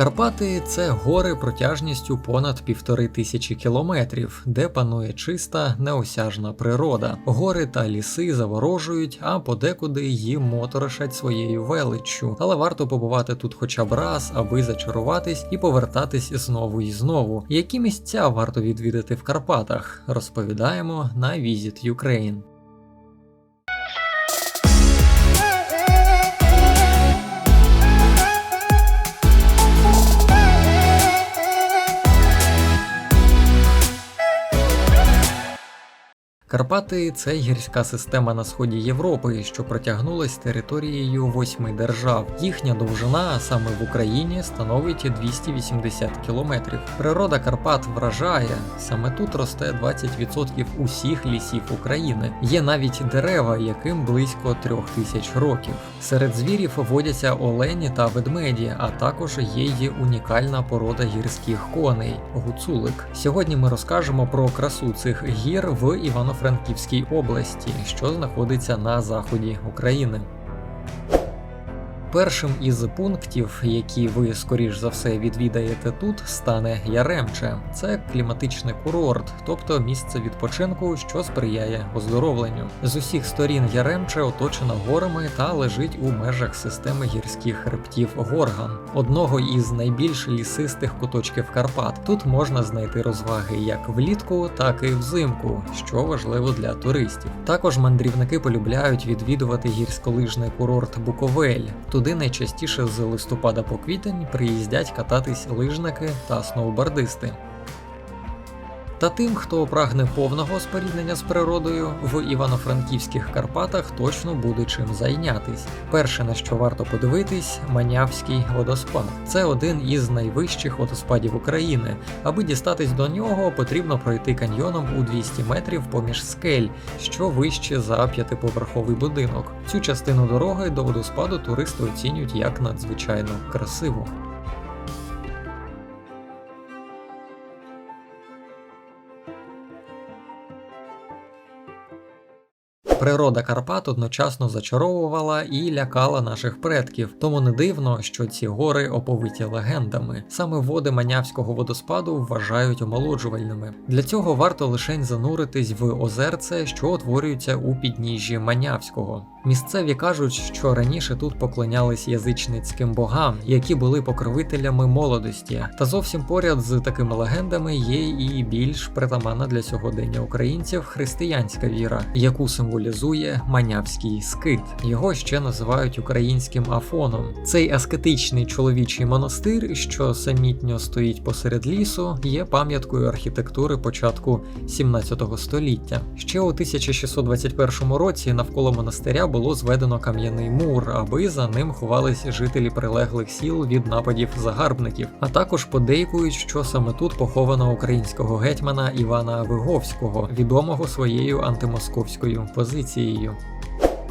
Карпати це гори протяжністю понад півтори тисячі кілометрів, де панує чиста, неосяжна природа. Гори та ліси заворожують, а подекуди їм моторошать своєю величчю. Але варто побувати тут хоча б раз, аби зачаруватись і повертатись знову і знову. Які місця варто відвідати в Карпатах? Розповідаємо на Visit Ukraine. Карпати це гірська система на сході Європи, що протягнулась територією восьми держав. Їхня довжина саме в Україні становить 280 кілометрів. Природа Карпат вражає. Саме тут росте 20% усіх лісів України. Є навіть дерева, яким близько трьох тисяч років. Серед звірів водяться олені та ведмеді, а також є й унікальна порода гірських коней гуцулик. Сьогодні ми розкажемо про красу цих гір в Івано Івано-Франківській області, що знаходиться на заході України. Першим із пунктів, які ви скоріш за все відвідаєте тут, стане Яремче. Це кліматичний курорт, тобто місце відпочинку, що сприяє оздоровленню. З усіх сторін Яремче оточена горами та лежить у межах системи гірських хребтів Горган, одного із найбільш лісистих куточків Карпат. Тут можна знайти розваги як влітку, так і взимку, що важливо для туристів. Також мандрівники полюбляють відвідувати гірськолижний курорт Буковель. Туди найчастіше з листопада по квітень приїздять кататись лижники та сноубордисти. Та тим, хто прагне повного споріднення з природою, в Івано-Франківських Карпатах точно буде чим зайнятись. Перше, на що варто подивитись, Манявський водоспад. Це один із найвищих водоспадів України. Аби дістатись до нього, потрібно пройти каньйоном у 200 метрів поміж скель, що вище за п'ятиповерховий будинок. Цю частину дороги до водоспаду туристи оцінюють як надзвичайно красиву. Природа Карпат одночасно зачаровувала і лякала наших предків, тому не дивно, що ці гори оповиті легендами. Саме води Манявського водоспаду вважають омолоджувальними. Для цього варто лишень зануритись в озерце, що утворюється у підніжжі Манявського. Місцеві кажуть, що раніше тут поклонялись язичницьким богам, які були покровителями молодості. Та зовсім поряд з такими легендами є і більш притаманна для сьогодення українців християнська віра, яку символізує манявський скит. Його ще називають українським афоном. Цей аскетичний чоловічий монастир, що самітньо стоїть посеред лісу, є пам'яткою архітектури початку 17 століття. Ще у 1621 році навколо монастиря було зведено кам'яний мур, аби за ним ховались жителі прилеглих сіл від нападів загарбників. А також подейкують, що саме тут поховано українського гетьмана Івана Виговського, відомого своєю антимосковською позицією.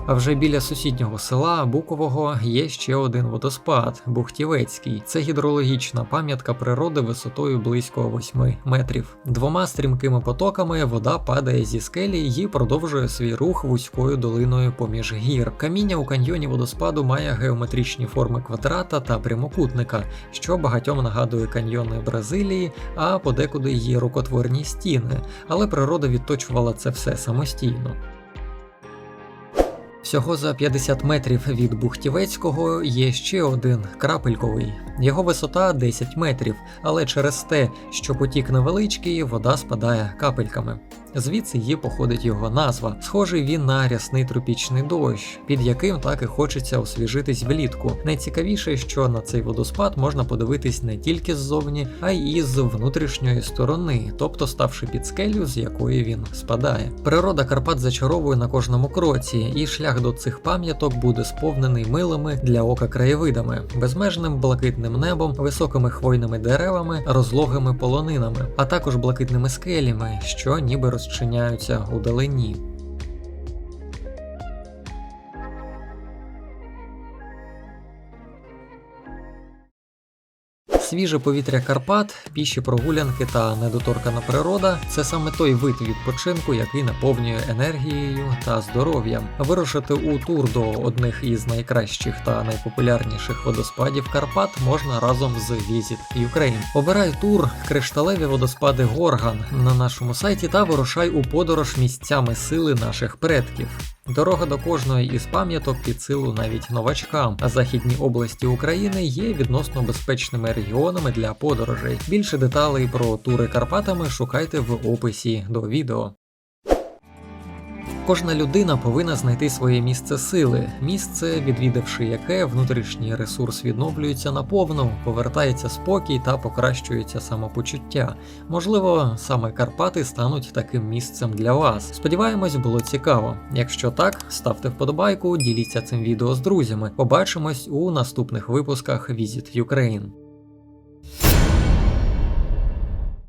А вже біля сусіднього села Букового є ще один водоспад Бухтівецький. Це гідрологічна пам'ятка природи висотою близько 8 метрів. Двома стрімкими потоками вода падає зі скелі і продовжує свій рух вузькою долиною поміж гір. Каміння у каньйоні водоспаду має геометричні форми квадрата та прямокутника, що багатьом нагадує каньйони Бразилії, а подекуди її рукотворні стіни. Але природа відточувала це все самостійно. Всього за 50 метрів від Бухтівецького є ще один крапельковий. Його висота 10 метрів, але через те, що потік невеличкий, вода спадає капельками. Звідси її походить його назва. Схожий він на рясний тропічний дощ, під яким так і хочеться освіжитись влітку. Найцікавіше, що на цей водоспад можна подивитись не тільки ззовні, а й із внутрішньої сторони, тобто ставши під скелю, з якої він спадає. Природа Карпат зачаровує на кожному кроці, і шлях до цих пам'яток буде сповнений милими для ока краєвидами, безмежним блакитним небом, високими хвойними деревами, розлогими полонинами, а також блакитними скелями, що ніби розчиняються у далині. Свіже повітря Карпат, піші прогулянки та недоторкана природа це саме той вид відпочинку, який наповнює енергією та здоров'ям. Вирушити у тур до одних із найкращих та найпопулярніших водоспадів Карпат можна разом з Visit Ukraine. Обирай тур кришталеві водоспади Горган на нашому сайті та вирушай у подорож місцями сили наших предків. Дорога до кожної із пам'яток під силу навіть новачкам, а західні області України є відносно безпечними регіонами для подорожей. Більше деталей про тури Карпатами шукайте в описі до відео. Кожна людина повинна знайти своє місце сили, місце, відвідавши яке внутрішній ресурс відновлюється наповну, повертається спокій та покращується самопочуття. Можливо, саме Карпати стануть таким місцем для вас. Сподіваємось, було цікаво. Якщо так, ставте вподобайку, діліться цим відео з друзями. Побачимось у наступних випусках Visit Ukraine.